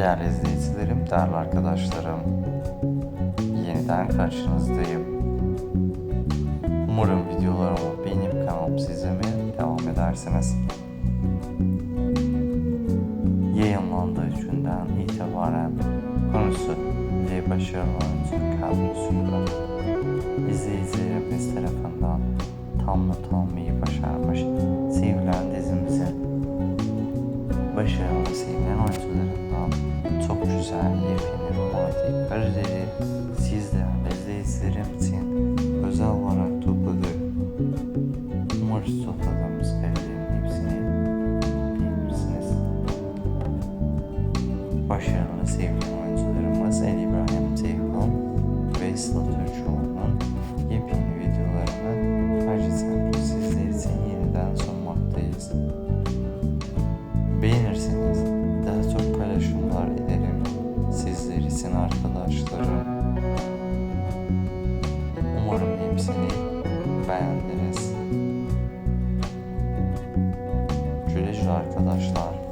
Değerli izleyicilerim, değerli arkadaşlarım, yeniden karşınızdayım. Umarım videolarımı beğenip kanalımı izlemeye devam edersiniz. Yayınlandığı günden itibaren konusu ve başarılı oyuncu kadrosuyla izleyicilerimiz tarafından tamlatanmayı başarmış sevilen dizimizin başarılı sevilen oyuncularından çok güzel yepyeni romantik karileri siz değerli izleyicilerim için özel olarak topladık. Umarız topladığımız karilerin hepsini beğenirsiniz. Başarılı sevgili oyuncularımız Ali İbrahim Ceyhun ve Sıla sizler için arkadaşlarım. Umarım hepsini beğendiniz. Güle güle arkadaşlar.